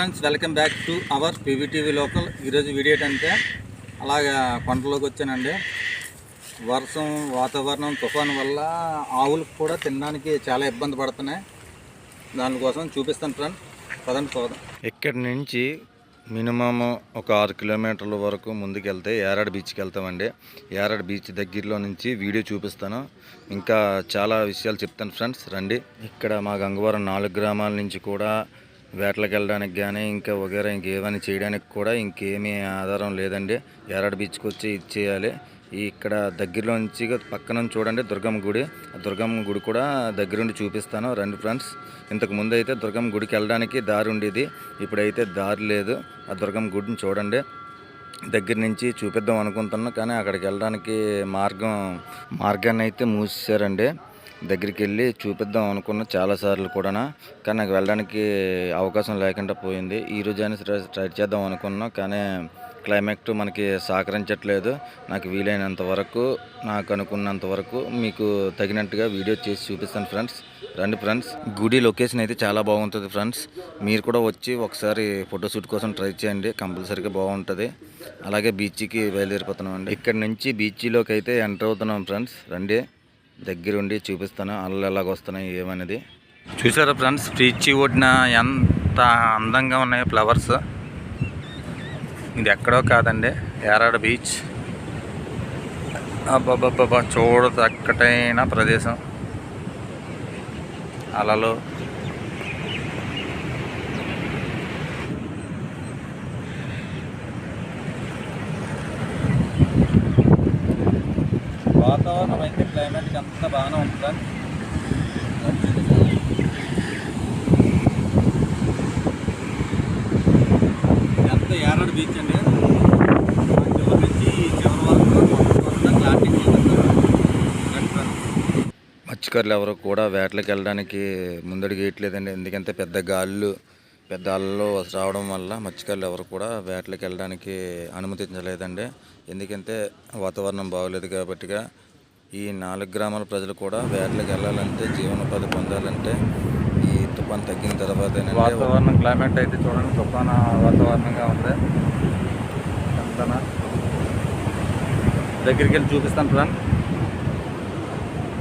Friends welcome back to our PVTV local. ఈరోజు video ఏంటంటే అలాగా కొండలోకి వచ్చానండి. వర్షం వాతావరణం తుఫాను వల్ల ఆవులకు కూడా తినడానికి చాలా ఇబ్బంది పడుతున్నాయి. దానికోసం చూపిస్తాను ఫ్రెండ్స్ పదండి పోదాం. ఇక్కడి నుంచి మినిమం ఒక ఆరు కిలోమీటర్ల వరకు ముందుకెళ్తే యారాడ్ బీచ్కి వెళ్తామండి. యారాడ్ బీచ్ దగ్గరలో నుంచి వీడియో చూపిస్తాను. ఇంకా చాలా విషయాలు చెప్తాను ఫ్రెండ్స్ రండి. ఇక్కడ మా గంగవరం నాలుగు గ్రామాల నుంచి కూడా వేటలకు వెళ్ళడానికి కానీ ఇంకా వగేరా ఇంకేమైనా చేయడానికి కూడా ఇంకేమీ ఆధారం లేదండి. యారాడ్ బీచ్కి వచ్చి ఇచ్చేయాలి ఇక్కడ దగ్గరలో నుంచి పక్కన నుంచి చూడండి దుర్గమ్మ గుడి. ఆ దుర్గమ్మ గుడి కూడా దగ్గరుండి చూపిస్తాను. రండి ఫ్రెండ్స్. ఇంతకు ముందు అయితే దుర్గమ్మ గుడికి వెళ్ళడానికి దారి ఉండేది. ఇప్పుడైతే దారి లేదు. ఆ దుర్గమ్మ గుడిని చూడండి. దగ్గర నుంచి చూపిద్దాం అనుకుంటున్నాను కానీ అక్కడికి వెళ్ళడానికి మార్గం మార్గాన్ని అయితే మూసేశారండి. దగ్గరికి వెళ్ళి చూపిద్దాం అనుకున్న చాలాసార్లు కూడా కానీ నాకు వెళ్ళడానికి అవకాశం లేకుండా పోయింది. ఈ రోజు అయినా ట్రై చేద్దాం అనుకున్నా కానీ క్లైమాక్ట్ మనకి సహకరించట్లేదు. నాకు వీలైనంత వరకు నాకు అనుకున్నంత వరకు మీకు తగినట్టుగా వీడియో చేసి చూపిస్తాను ఫ్రెండ్స్. రండి ఫ్రెండ్స్. గుడి లొకేషన్ అయితే చాలా బాగుంటుంది ఫ్రెండ్స్. మీరు కూడా వచ్చి ఒకసారి ఫోటోషూట్ కోసం ట్రై చేయండి. కంపల్సరీగా బాగుంటుంది. అలాగే బీచ్కి బయలుదేరిపోతున్నాం అండి ఇక్కడ నుంచి బీచ్లోకి అయితే ఎంటర్ అవుతున్నాం ఫ్రెండ్స్. రండి. దగ్గరుండి చూపిస్తాను. అల్లలు ఎలాగ వస్తున్నాయి ఏమనేది. చూసారా ఫ్రెండ్స్? బీచ్ ఒడిన ఎంత అందంగా ఉన్నాయి ఫ్లవర్స్. ఇది ఎక్కడో కాదండి ఏరాడ బీచ్. అబ్బాబ్బాబ్బా చూడ చక్కటైన ప్రదేశం. అలలు. వాతావరణం అయితే క్లైమేట్కి అంతా బాగానే ఉంటుంది ఎంత ఏరాడు బీచ్ అండి? చివరి నుంచి చివరి వరకు క్లారిటీ మత్స్యకారులు ఎవరు కూడా వేటలకు వెళ్ళడానికి ముందడుగు వేయట్లేదండి. ఎందుకంటే పెద్ద గాళ్ళు పెద్ద అల్లలు రావడం వల్ల మత్స్యకారులు ఎవరు కూడా వేటలకు వెళ్ళడానికి అనుమతించలేదండి. ఎందుకంటే వాతావరణం బాగోలేదు కాబట్టిగా ఈ నాలుగు గ్రామాల ప్రజలు కూడా వేటలకు వెళ్ళాలంటే జీవనోపాధి పొందాలంటే ఈ తుఫాన్ తగ్గిన తర్వాత వాతావరణం క్లైమేట్ అయితే చూడండి తుఫాను వాతావరణంగా ఉంది. ఎంతనా? దగ్గరికి వెళ్ళి చూపిస్తాను ఫ్రెండ్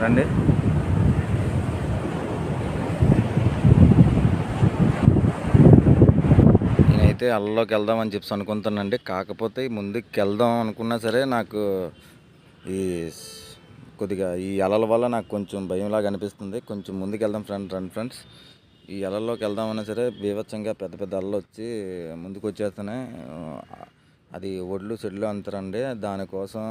రండి. నేనైతే అల్లలోకి వెళ్దామని చెప్పి అనుకుంటానండి కాకపోతే ముందుకు వెళ్దాం అనుకున్నా సరే నాకు ఈ కొద్దిగా ఈ అలల వల్ల నాకు కొంచెం భయంలాగా అనిపిస్తుంది. కొంచెం ముందుకు వెళ్దాం ఫ్రెండ్ రండి ఫ్రెండ్స్. ఈ అలల్లోకి వెళ్దామన్నా సరే బీభత్సంగా పెద్ద పెద్ద అలలు వచ్చి ముందుకు వచ్చేస్తున్నాయి అది ఒడ్లు చెడ్లు అంటారండి. దానికోసం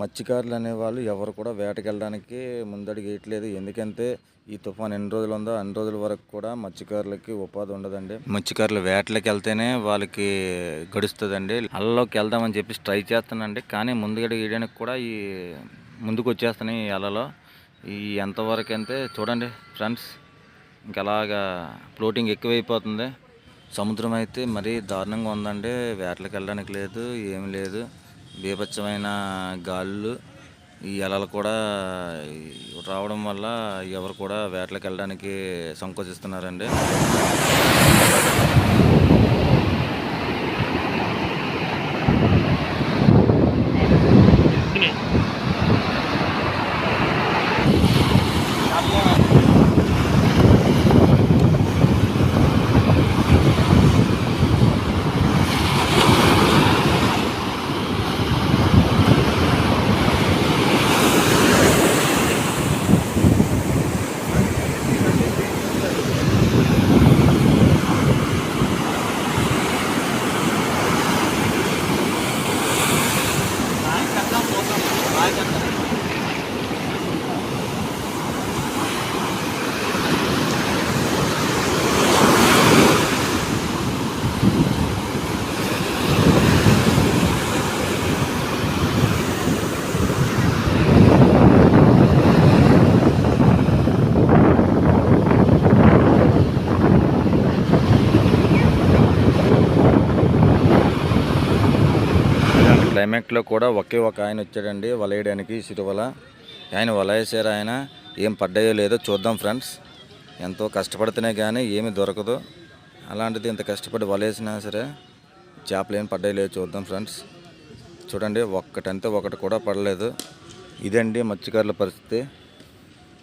మత్స్యకారులు అనేవాళ్ళు ఎవరు కూడా వేటకెళ్ళడానికి ముందడుగు వేయట్లేదు. ఎందుకంటే ఈ తుఫాన్ ఎన్ని రోజులు ఉందో అన్ని రోజుల వరకు కూడా మత్స్యకారులకి ఉపాధి ఉండదండి. మత్స్యకారులు వేటలకు వెళ్తేనే వాళ్ళకి గడుస్తుందండి. అల్లలోకి వెళ్దామని చెప్పి ట్రై చేస్తానండి కానీ ముందుగడుగు వేయడానికి కూడా ఈ ముందుకు వచ్చేస్తున్నాయి ఈ అలలో. ఈ ఎంతవరకు అంటే చూడండి ఫ్రెండ్స్ ఇంకెలాగా ఫ్లోటింగ్ ఎక్కువైపోతుంది. సముద్రం అయితే మరీ దారుణంగా ఉందండి. వేటలకు వెళ్ళడానికి లేదు ఏమి లేదు. బీభత్సమైన గాలులు. ఈ అలలు కూడా రావడం వల్ల ఎవరు కూడా వేటలకు వెళ్ళడానికి సంకోచిస్తున్నారండి. క్లైమాక్లో కూడా ఒకే ఒక ఆయన వచ్చాడండి వలేయడానికి సిరువల. ఆయన వల వేసారు ఆయన. ఏం పడ్డాయో లేదో చూద్దాం ఫ్రెండ్స్. ఎంతో కష్టపడితేనే కానీ ఏమి దొరకదు. అలాంటిది ఇంత కష్టపడి వలేసినా సరే చేపలు ఏం పడ్డాయి చూద్దాం ఫ్రెండ్స్. చూడండి ఒక్కటంతే ఒకటి కూడా పడలేదు. ఇదండి మత్స్యకారుల పరిస్థితి.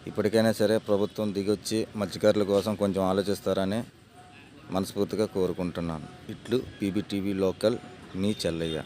ఇప్పటికైనా సరే ప్రభుత్వం దిగొచ్చి మత్స్యకారుల కోసం కొంచెం ఆలోచిస్తారని మనస్ఫూర్తిగా కోరుకుంటున్నాను. ఇట్లు పీబీటీవీ లోకల్ మీ చెల్లయ్య.